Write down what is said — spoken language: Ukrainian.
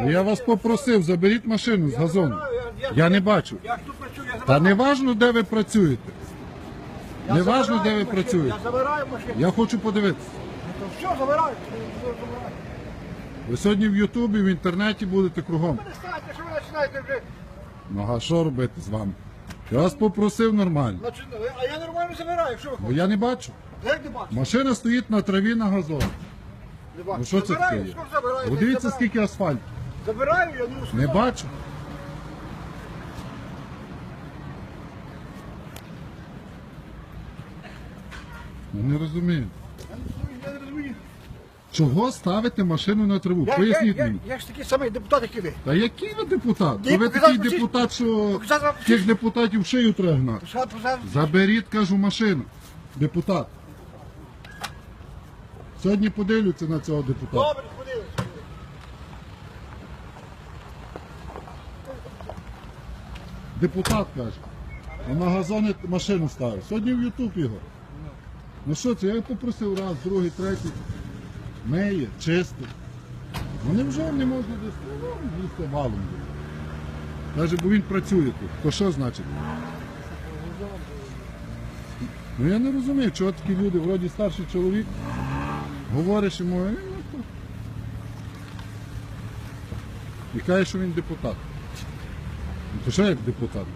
Ну, Я вас попросив, заберіть машину з газону. Я не бачу. Я ж тут працюю, я Та забираю. не важно, де ви працюєте. Я не важно, забираю де ви машину, працюєте. Я забираю машину. Я хочу подивитися. То все, забираю. Ви сьогодні в Ютубі, в інтернеті будете кругом. Перестаньте, що ви починаєте вже. Ну а що робити з вами? Я вас попросив нормально. Значить, а я нормально забираю, що ви Бо хочете? я не бачу. Як не бачу? Машина стоїть на траві на газоні. Не бачу. Ну що це забираю, таке є? що забираю? Ви Дивіться, Забираю. скільки асфальту. Забираю, я ну Не бачу. Ну, Не розумію. Я не розумію. Чого ставити машину на траву? Я, я, Поясніть я, мені. я ж такий самий депутат, як і ви. Та який ви депутат? Ні, То ви показав, такий покажіть. депутат, що Показав вам тих депутатів в шию треба гнати. Що? Заберіть, кажу, машину. Депутат. Сьогодні подивляться на цього депутата. Добре, Депутат каже. На газони машину ставить. Сьогодні в Ютуб його. Ну що це, я попросив раз, другий, третій. Миє, чисто. Ну невже не можна десь ну, їсти валом. Каже, бо він працює тут. То що значить? Ну я не розумію, чого такі люди, вроді старший чоловік, говориш йому, «Е, ну, і каже, що він депутат. Ну, як депутат?